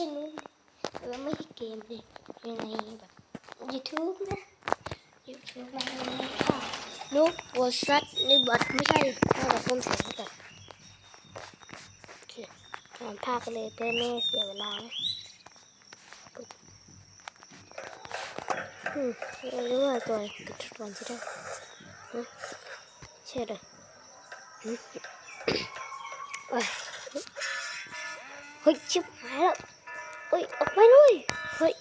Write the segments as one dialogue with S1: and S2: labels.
S1: ช่นู้นเออไม่ใช่เกมดิอยู่ในแบบ YouTube นะ YouTube นะค่ะนุกวอซัดนี่บัตไม่ใช่น่าจะเพิ่มเสียงก่อนโอเคถอนภาคกันเลยเพื่อไม่ให้เสียเวลานะอืมเรู้ว่าตัวอะไรปิดทุกวันใช่ไหมฮะใช่เลยอืมเอ้ยเฮ้ยชิบหายแล้ว เฮ้ยออกไปเลยเฮ้ย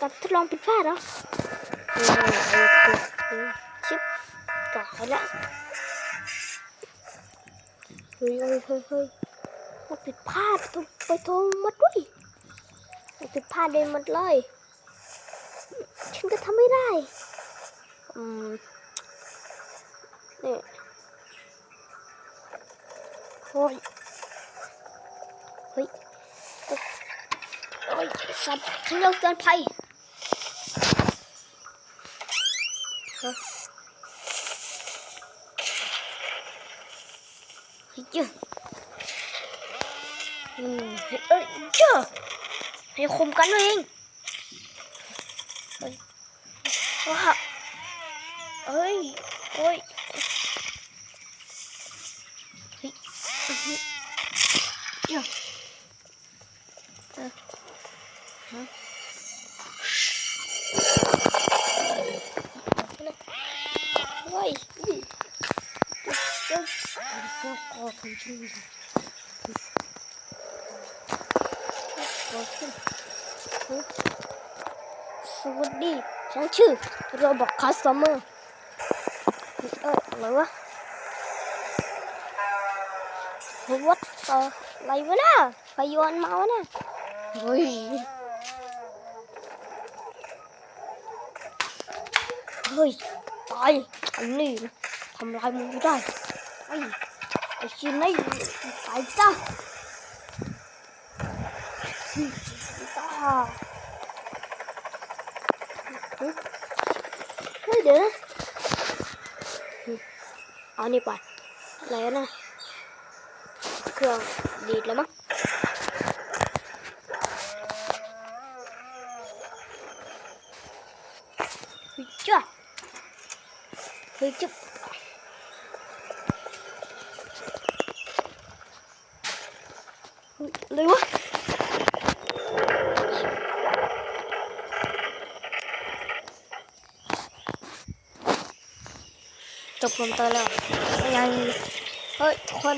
S1: การทดลองผิดพลาดเหรอเออไอ้ตัวเออชิบกายละเฮ้ยเฮ้ยเฮ้ยเฮ้ยมันผิดพลาดต้องไปทรมาด้วยมันผิดพลาดเลยหมดเลยฉันก็ทำไม่ได้อืมนี่โอ้ยเฮ้ย ยสัตว์ฉันเร็วเกินไปฮะเฮ้ยเจ้าเฮ้ยเอ้ยเจ้าให้คุมกันเองว้าเฮ้ยโอ้ยเฮ้ยอื้อหือเจ้า สวัสดีฉันชื่อโรบอกคัสเตอร์เอ้ยอะไรวะวัดอะไรวะน่ะใครโยนมาวะน่ะเฮ้ย เฮ้ยตายไอ้นี่นะทำลายมึงไม่ได้ไอ้ไอ้ชิ้นนี่ตายจ้าตาเฮ้ยเดี๋ยวนะเอานี่ไปอะไรนะเครื่องดีดแล้วมั้งเฮ้ยจ้าเฮ้ยจุ๊บเลยวะจบลงตัวแล้วยังเฮ้ยทุกคน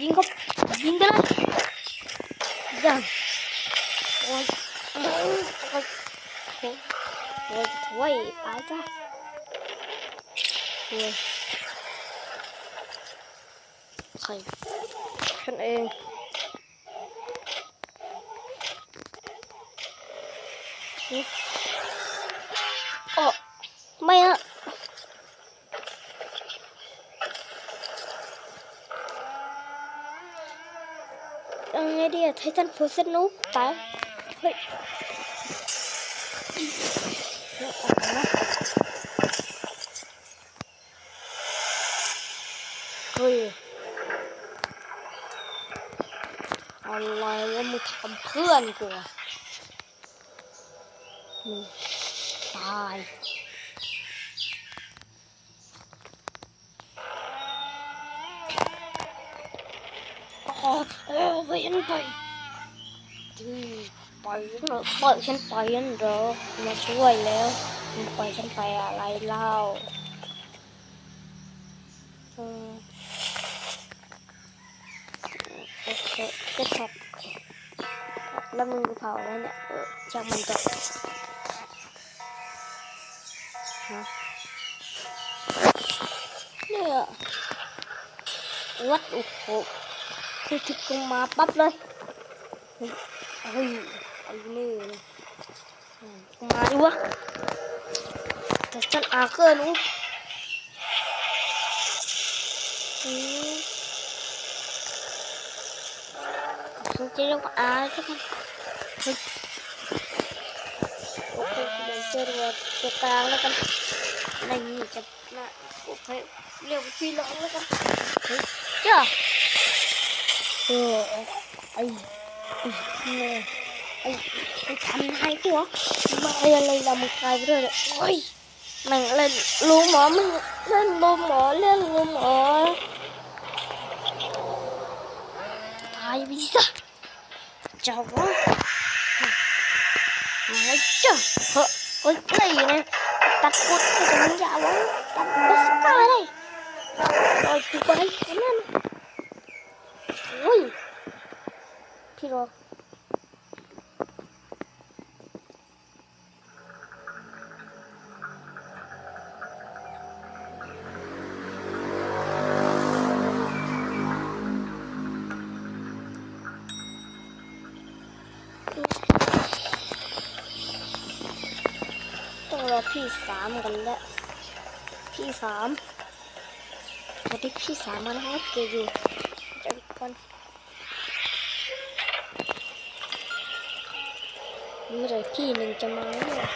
S1: ยิงเขายิงไปเลย ยังโอ้ยโอ้ยโอ้ยโอ้ยโอ้ยตายจ้ะโอ้ยใครฉันเองโอ้ไม่อะ ยังไงดีอะไททันโฟสนุกตายเฮ้ยเฮ้ยอะไรวะมึงทำเพื่อนกูอะมึงตายอ๋อ เออเว้นไปอืมปล่อยฉันปล่อยฉันไปฉันเถอมาช่วยแล้วมึงปล่อยฉันไปอะไรเล่าอืมโอเคก็แท็บแล้วมึงเผาแล้วเนี่ยเออช่างมันจะฮะเนี่ยวัดโอ้โห คือถึกลงมาปั๊บเลยเฮ้ยไอ้นี่นะอืมาดิวะแต่ฉันอาเกินอุ๊บฉันจะเรียกว่าอาใช่ไหมโอเคเดี๋ยวเจอตัวตัวกลางแล้วกันในนี่จะน่าโอเคเรียกพี่น้องแล้วกันเฮ้ยเจ้า เออไอ้ไอ้เนี่ยไอ้ไอ้ทำนายกูเหรอมาอะไรลำกายไปด้วยเลยโอ้ยแม่งเล่นรู้หมอมึงเล่นรู้หมอเล่นรู้หมอตายไปซะเจ้า Nói chứ Hơ Ôi cái gì nè Tắt cút cái tụi mình dạo quá Tắt bớt sức cao ở đây Rồi chị quay Cảm รอพี่สามกันแล้วพี่สามสวัสดีพี่สามมานะครับเกอยู่เจอกันเมื่อไหรพี่หนึ่งจะมาเนี่ย